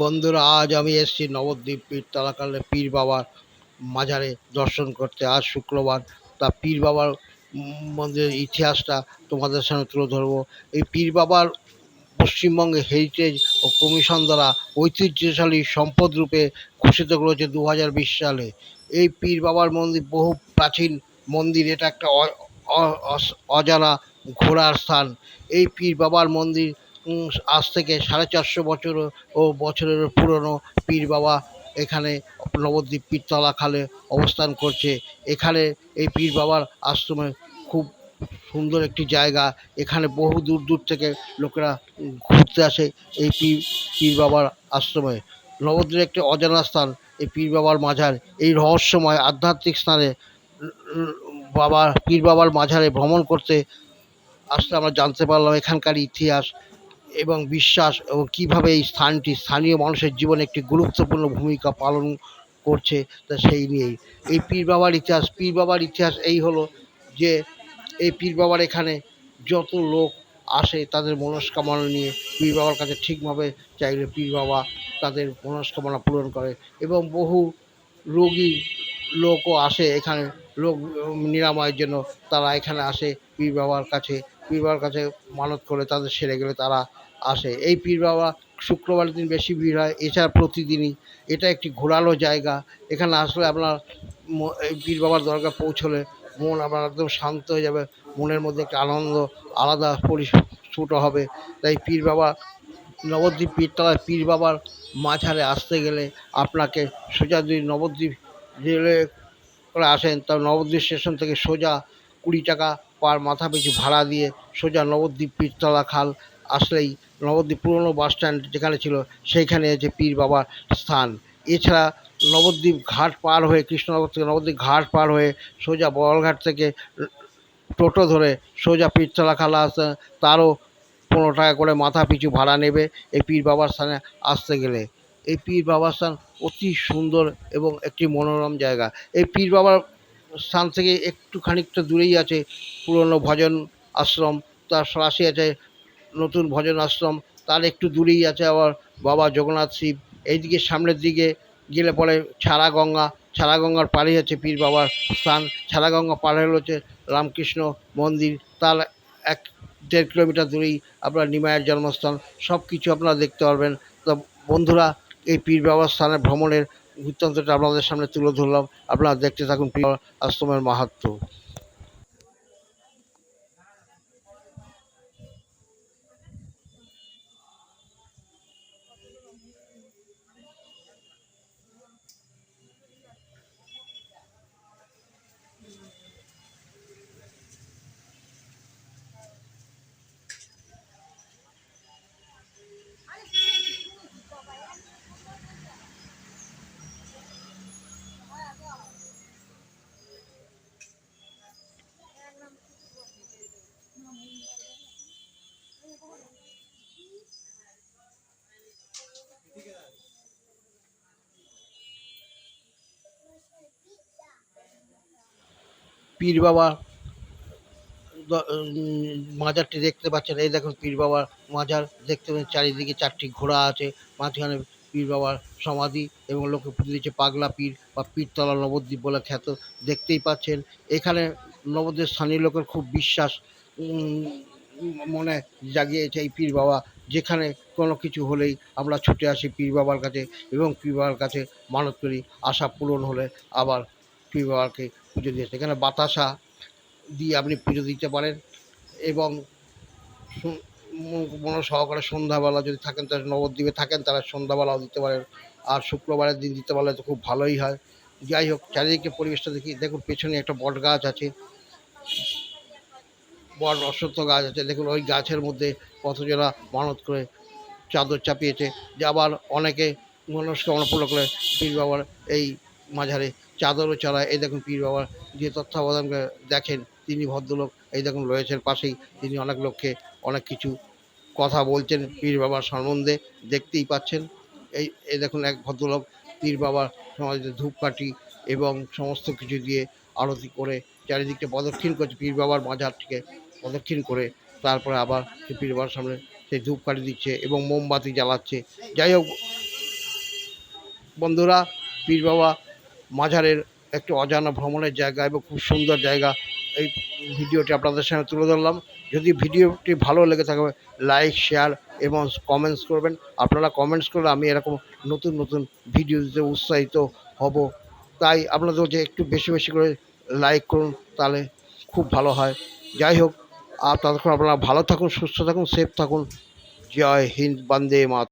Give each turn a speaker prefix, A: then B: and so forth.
A: বন্ধুরা, আজ আমি এসেছি নবদ্বীপ পীর তালাকালে পীর বাবার মাজারে দর্শন করতে। আজ শুক্রবার। তা পীর বাবার মন্দিরের ইতিহাসটা তোমাদের সামনে তুলে ধরবো। এই পীর বাবার পশ্চিমবঙ্গে হেরিটেজ ও কমিশন দ্বারা ঐতিহ্যশালী সম্পদ রূপে ঘোষিত করেছে দু হাজার বিশ সালে। এই পীর বাবার মন্দির বহু প্রাচীন মন্দির, এটা একটা অজানা ঘোরার স্থান। এই পীর বাবার মন্দির আজ থেকে সাড়ে চারশো বছর ও বছরেরও পুরনো পীর বাবা এখানে নবদ্বীপ পীরতলা খালে অবস্থান করছে। এখানে এই পীর বাবার আশ্রমে খুব সুন্দর একটি জায়গা। এখানে বহু দূর দূর থেকে লোকেরা ঘুরতে আসে এই পীর পীর বাবার আশ্রমে। নবদ্বীপের একটি অজানা স্থান, এই পীর বাবার মাজার এই রহস্যময় আধ্যাত্মিক স্থানে বাবা, পীর বাবার মাঝারে ভ্রমণ করতে আসলে আমরা জানতে পারলাম এখানকার ইতিহাস। এবং বিশ্বাস এবং কীভাবে এই স্থানটি স্থানীয় মানুষের জীবনে একটি গুরুত্বপূর্ণ ভূমিকা পালন করছে তা সেই নিয়েই। এই পীর বাবার ইতিহাস, পীর বাবার ইতিহাস এই হলো যে এই পীর বাবার এখানে যত লোক আসে তাদের মনস্কামনা নিয়ে পীর বাবার কাছে ঠিকভাবে চাইলে পীর বাবা তাদের মনস্কামনা পূরণ করে এবং বহু রোগী লোকও আসে এখানে, রোগ নিরাময়ের জন্য তারা এখানে আসে পীর বাবার কাছে, পীর বাবার কাছে মানত করে তাদের সেরে গেলে তারা আসে। এই পীর বাবা শুক্রবারের দিন বেশি ভিড় হয়, এছাড়া প্রতিদিনই। এটা একটি ঘোরালো জায়গা। এখানে আসলে আপনার এই পীর বাবার দরগা পৌঁছলে মন আপনার একদম শান্ত হয়ে যাবে, মনের মধ্যে একটা আনন্দ, আলাদা পরিস্ফুট হবে। তাই পীর বাবা, নবদ্বীপ পীরতলায় পীর বাবার মাঝারে আসতে গেলে আপনাকে সোজা যদি নবদ্বীপ রেলে করে আসেন, তা নবদ্বীপ স্টেশন থেকে সোজা কুড়ি টাকা পার মাথা পিছু ভাড়া দিয়ে সোজা নবদ্বীপ পীরতলা খাল আসলেই নবদ্বীপ পুরনো বাস স্ট্যান্ড যেখানে ছিল, সেইখানে আছে পীর বাবার স্থান। এছাড়া নবদ্বীপ ঘাট পার হয়ে কৃষ্ণনগর থেকে নবদ্বীপ ঘাট পার হয়ে সোজা বড়ঘাট থেকে টোটো ধরে সোজা পীরতলা খালা আসতে তারও পনেরো টাকা করে মাথা পিছু ভাড়া নেবে এই পীর বাবার স্থানে আসতে গেলে। এই পীর বাবার স্থান অতি সুন্দর এবং একটি মনোরম জায়গা। এই পীর বাবার স্থান থেকে একটু খানিকটা দূরেই আছে পুরনো ভজন আশ্রম, তার পাশে আছে নতুন ভজন আশ্রম, তার একটু দূরেই আছে আবার বাবা জগন্নাথ শিব। এইদিকে সামনের দিকে গেলে পরে ছাড়া গঙ্গা ছাড়া গঙ্গার পাড়েই হচ্ছে পীর বাবার স্থান। ছাড়া গঙ্গা পাড়ে হচ্ছে রামকৃষ্ণ মন্দির। তার এক দেড় কিলোমিটার দূরেই আপনার নিমায়ের জন্মস্থান। সব কিছু আপনারা দেখতে পারবেন। তো বন্ধুরা, এই পীর বাবার স্থানে ভ্রমণের বৃত্তান্তটা আপনাদের সামনে তুলে ধরলাম। আপনারা দেখতে থাকুন পীর আশ্রমের মাহাত্ম্য পীর বাবা মাজারটি দেখতে পাচ্ছেন। এই দেখুন পীর বাবার মাজার, দেখতে পাচ্ছেন চারিদিকে চারটি ঘোড়া আছে, মাঝখানে পীর বাবার সমাধি এবং লোকে পুজো দিচ্ছে। পাগলা পীর বা পীরতলা নবদ্বীপ বলে খ্যাত, দেখতেই পাচ্ছেন। এখানে নবদ্বীপ স্থানীয় লোকের খুব বিশ্বাস মনে জাগিয়েছে এই পীর বাবা। যেখানে কোনো কিছু হলেই আমরা ছুটে আসি পীর বাবার কাছে এবং পীর বাবার কাছে মানত করি। আশা পূরণ হলে আবার পীর বাবাকে পুজো দিয়ে আসি। এখানে বাতাসা দিয়ে আপনি পুজো দিতে পারেন এবং মন সহকারে সন্ধ্যাবেলা যদি থাকেন, তাহলে নবদ্বীপে থাকেন তারা সন্ধ্যাবেলাও দিতে পারেন। আর শুক্রবারের দিন দিতে পারলে তো খুব ভালোই হয়। যাই হোক, চারিদিকে পরিবেশটা দেখি, দেখুন পেছনে একটা বট গাছ আছে। বট অশ্বত্থ গাছ আছে। দেখুন, ওই গাছের মধ্যে কতজনা মানত করে চাদর চাপিয়েছে। যে আবার অনেকে মনস্কামনা পূর্ণ করে পীর বাবার এই মাঝারে চাদরও চড়ায়। এই দেখুন পীর বাবার যে তত্ত্বাবধান দেখেন, তিনি ভদ্রলোক, এই দেখুন রয়েছেন পাশেই, তিনি অনেক লোককে অনেক কিছু কথা বলছেন পীর বাবার সম্বন্ধে, দেখতেই পাচ্ছেন। এই এই দেখুন এক ভদ্রলোক পীর বাবার সমাজে ধূপকাঠি এবং সমস্ত কিছু দিয়ে আরতি করে চারিদিকটা প্রদক্ষিণ করছে, পীর বাবার মাজারটিকে প্রদক্ষিণ করে তারপরে আবার সেই পীর বাবার সামনে সেই ধূপকাঠি দিচ্ছে এবং মোমবাতি জ্বালাচ্ছে। যাই হোক, বন্ধুরা, পীর বাবা মাজারের একটি অজানা ভ্রমণের জায়গা এবং খুব সুন্দর জায়গা। এই ভিডিওটি আপনাদের সামনে তুলে ধরলাম। যদি ভিডিওটি ভালো লেগে থাকে, লাইক, শেয়ার এবং কমেন্টস করবেন। আপনারা কমেন্টস করলে আমি এরকম নতুন নতুন ভিডিও দিতে উৎসাহিত হব। তাই আপনাদের যে একটু বেশি বেশি করে লাইক করুন, তাহলে খুব ভালো হয়। যাই হোক, আর ততক্ষণ আপনারা ভালো থাকুন, সুস্থ থাকুন, সেফ থাকুন। জয় হিন্দ, বন্দে মাত